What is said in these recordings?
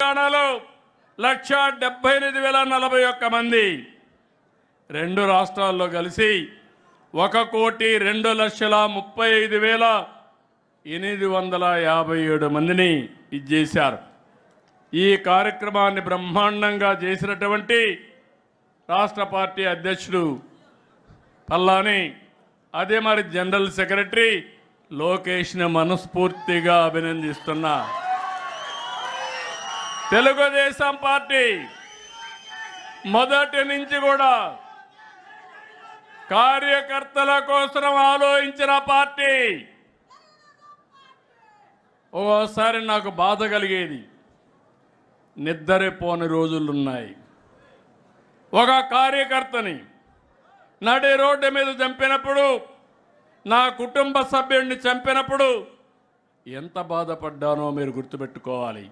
తెలంగాణలో లక్ష డెబ్బై ఎనిమిది వేల నలభై ఒక్క మంది. రెండు రాష్ట్రాల్లో కలిసి ఒక కోటి రెండు లక్షల ముప్పై ఐదు వేల ఎనిమిది వందల యాభై ఏడు మందిని ఇచ్చేశారు ఈ కార్యక్రమాన్ని బ్రహ్మాండంగా చేసినటువంటి రాష్ట్ర పార్టీ అధ్యక్షుడు పల్లాని అదే మరి జనరల్ సెక్రటరీ లోకేష్ని మనస్ఫూర్తిగా అభినందిస్తున్నా. తెలుగుదేశం పార్టీ మొదటి నుంచి కూడా కార్యకర్తల కోసం ఆలోచించిన పార్టీ. ఓసారి నాకు బాధ కలిగేది. నిద్రపోని రోజులున్నాయి. ఒక కార్యకర్తని నడి రోడ్డు మీద చంపినప్పుడు నా కుటుంబ సభ్యుడిని చంపినప్పుడు ఎంత బాధపడ్డానో మీరు గుర్తుపెట్టుకోవాలి.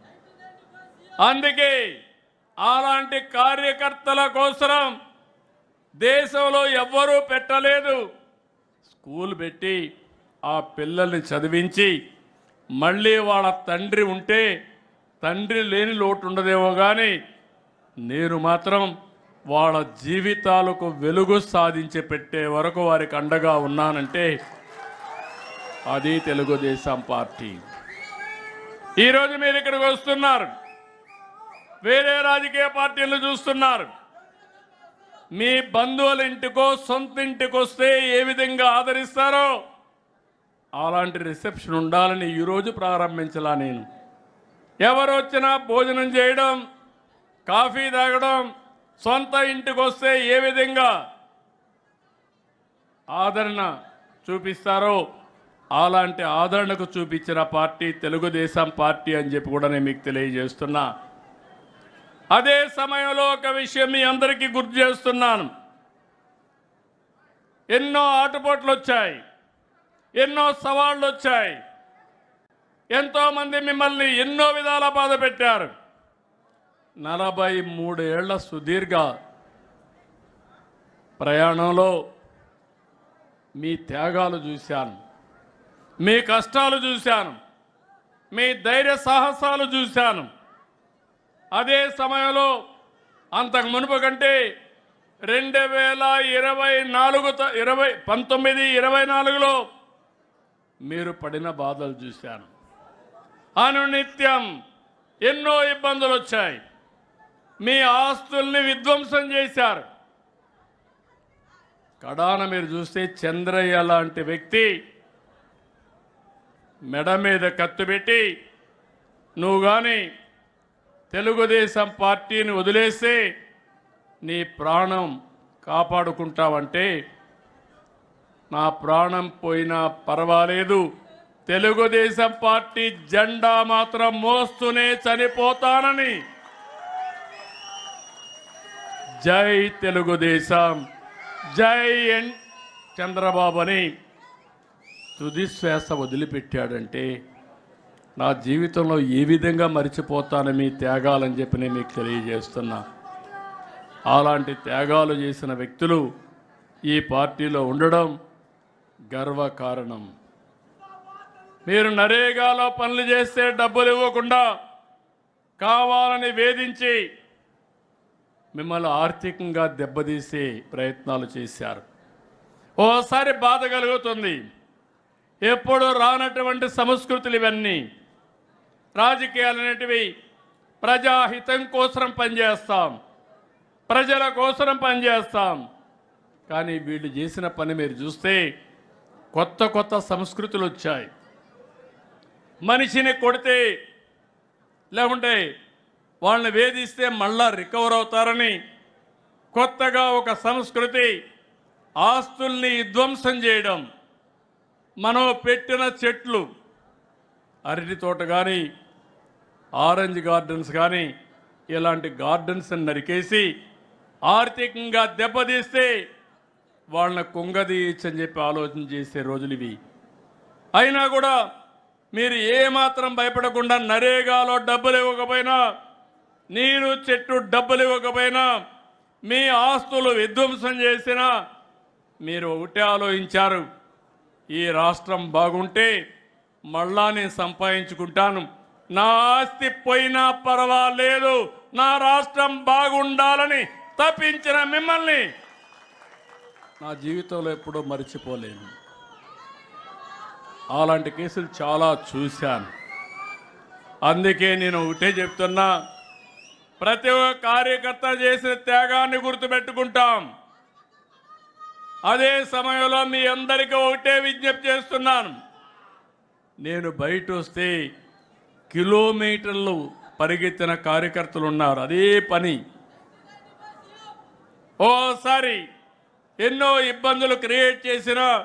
అందుకే అలాంటి కార్యకర్తల కోసం దేశంలో ఎవ్వరూ పెట్టలేదు. స్కూల్ పెట్టి ఆ పిల్లల్ని చదివించి మళ్ళీ వాళ్ళ తండ్రి ఉంటే తండ్రి లేని లోటు ఉండదేమో కానీ నేను మాత్రం వాళ్ళ జీవితాలకు వెలుగు సాధించి పెట్టే వరకు వారికి అండగా ఉన్నానంటే అది తెలుగుదేశం పార్టీ. ఈరోజు మీరు ఇక్కడికి వస్తున్నారు. వేరే రాజకీయ పార్టీలు చూస్తున్నారు. మీ బంధువుల ఇంటికో సొంత ఇంటికి వస్తే ఏ విధంగా ఆదరిస్తారో అలాంటి రిసెప్షన్ ఉండాలని ఈరోజు ప్రారంభించలా నేను. ఎవరు వచ్చినా భోజనం చేయడం కాఫీ తాగడం సొంత ఇంటికి వస్తే ఏ విధంగా ఆదరణ చూపిస్తారో అలాంటి ఆదరణకు చూపించిన పార్టీ తెలుగుదేశం పార్టీ అని చెప్పి కూడా నేను మీకు తెలియజేస్తున్నా. అదే సమయంలో ఒక విషయం మీ అందరికీ గుర్తు చేస్తున్నాను. ఎన్నో ఆటుపోట్లు వచ్చాయి. ఎన్నో సవాళ్ళు వచ్చాయి. ఎంతోమంది మిమ్మల్ని ఎన్నో విధాల బాధ పెట్టారు. నలభై మూడేళ్ళ సుదీర్ఘ ప్రయాణంలో మీ త్యాగాలు చూశాను. మీ కష్టాలు చూశాను. మీ ధైర్య సాహసాలు చూశాను. అదే సమయంలో అంతకు మునుపు కంటే రెండు వేల ఇరవై నాలుగు త- ఇరవై పంతొమ్మిది ఇరవై నాలుగులో మీరు పడిన బాధలు చూశాను. అనునిత్యం ఎన్నో ఇబ్బందులు వచ్చాయి. మీ ఆస్తుల్ని విధ్వంసం చేశారు. కడాన మీరు చూస్తే చంద్రయ్య లాంటి వ్యక్తి మెడ మీద కత్తి పెట్టి నువ్వు కానీ తెలుగుదేశం పార్టీని వదిలేస్తే నీ ప్రాణం కాపాడుకుంటావంటే నా ప్రాణం పోయినా పర్వాలేదు. తెలుగుదేశం పార్టీ జెండా మాత్రం మోస్తూనే చనిపోతానని. జై తెలుగుదేశం జై ఎన్ చంద్రబాబు అని తుదిశ్వాస వదిలిపెట్టాడంటే నా జీవితంలో ఏ విధంగా మరిచిపోతాను మీ త్యాగాలని చెప్పి నేను మీకు తెలియజేస్తున్నా. అలాంటి త్యాగాలు చేసిన వ్యక్తులు ఈ పార్టీలో ఉండడం గర్వకారణం. మీరు నరేగాలో పనులు చేస్తే డబ్బులు ఇవ్వకుండా కావాలని వేధించి మిమ్మల్ని ఆర్థికంగా దెబ్బతీసే ప్రయత్నాలు చేశారు. ఓసారి బాధ కలుగుతుంది. ఎప్పుడు రానటువంటి సంస్కృతులు ఇవన్నీ రాజకీయాలు అనేటివి ప్రజాహితం కోసం పనిచేస్తాం. ప్రజల కోసం పనిచేస్తాం. కానీ వీళ్ళు చేసిన పని మీరు చూస్తే కొత్త కొత్త సంస్కృతులు వచ్చాయి మనిషిని కొడితే లేకుంటే వాళ్ళని వేధిస్తే మళ్ళా రికవర్ అవుతారని కొత్తగా ఒక సంస్కృతి ఆస్తుల్ని విధ్వంసం చేయడం మనం పెట్టిన చెట్లు అరటి తోట కానీ ఆరెంజ్ గార్డెన్స్ కానీ ఇలాంటి గార్డెన్స్ నరికేసి ఆర్థికంగా దెబ్బతీస్తే వాళ్ళని కుంగదీయచ్చని చెప్పి ఆలోచన చేసే రోజులు ఇవి. అయినా కూడా మీరు ఏమాత్రం భయపడకుండా నరేగాలో డబ్బులు ఇవ్వకపోయినా నీరు చెట్టు డబ్బులు ఇవ్వకపోయినా మీ ఆస్తులు విధ్వంసం చేసినా మీరు ఒకటే ఆలోచించారు. ఈ రాష్ట్రం బాగుంటే మళ్ళా నేను సంపాదించుకుంటాను. నా ఆస్తి పోయినా పర్వాలేదు. నా రాష్ట్రం బాగుండాలని తప్పించిన మిమ్మల్ని. నా జీవితంలో ఎప్పుడూ మర్చిపోలేను. అలాంటి కేసులు చాలా చూశాను. అందుకే నేను ఒకటే చెప్తున్నా ప్రతి ఒక్క కార్యకర్త చేసిన త్యాగాన్ని గుర్తుపెట్టుకుంటాం. అదే సమయంలో మీ అందరికీ ఒకటే విజ్ఞప్తి చేస్తున్నాను. నేను బయట వస్తే కిలోమీటర్లు పరిగెత్తిన కార్యకర్తలు ఉన్నారు అదే పని. ఓసారి ఎన్నో ఇబ్బందులు క్రియేట్ చేసిన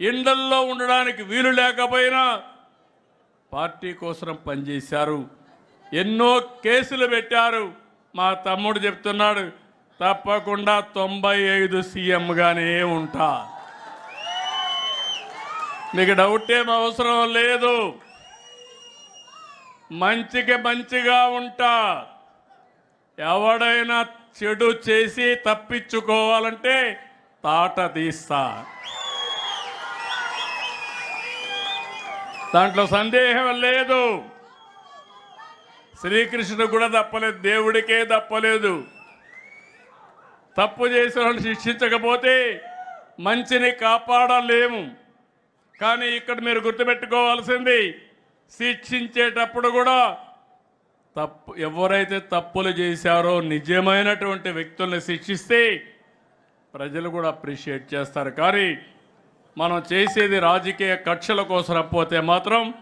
ఇండల్లో ఉండడానికి వీలు లేకపోయినా పార్టీ కోసం పనిచేశారు. ఎన్నో కేసులు పెట్టారు. మా తమ్ముడు చెప్తున్నాడు తప్పకుండా తొంభై ఐదు సీఎంగానే ఉంటా. మీకు డౌట్ ఏం అవసరం లేదు. మంచికి మంచిగా ఉంటా. ఎవడైనా చెడు చేసి తప్పించుకోవాలంటే తాట తీస్తా. దాంట్లో సందేహం లేదు. శ్రీకృష్ణుడు కూడా తప్పలేదు దేవుడికే తప్పలేదు. తప్పు చేసిన వాళ్ళు శిక్షించకపోతే మంచిని కాపాడలేము. కానీ ఇక్కడ మీరు గుర్తుపెట్టుకోవాల్సింది శిక్షించేటప్పుడు కూడా తప్పు ఎవరైతే తప్పులు చేశారో నిజమైనటువంటి వ్యక్తుల్ని శిక్షిస్తే ప్రజలు కూడా అప్రిషియేట్ చేస్తారు. కానీ మనం చేసేది రాజకీయ కక్షల కోసం పోతే మాత్రం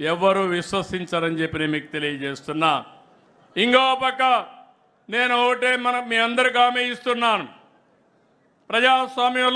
ఎవరు విశ్వసించరని చెప్పి నేను మీకు తెలియజేస్తున్నా. ఇంకో పక్క నేను ఒకటే మన మీ అందరికి హామీ ఇస్తున్నాను. ప్రజాస్వామ్యంలో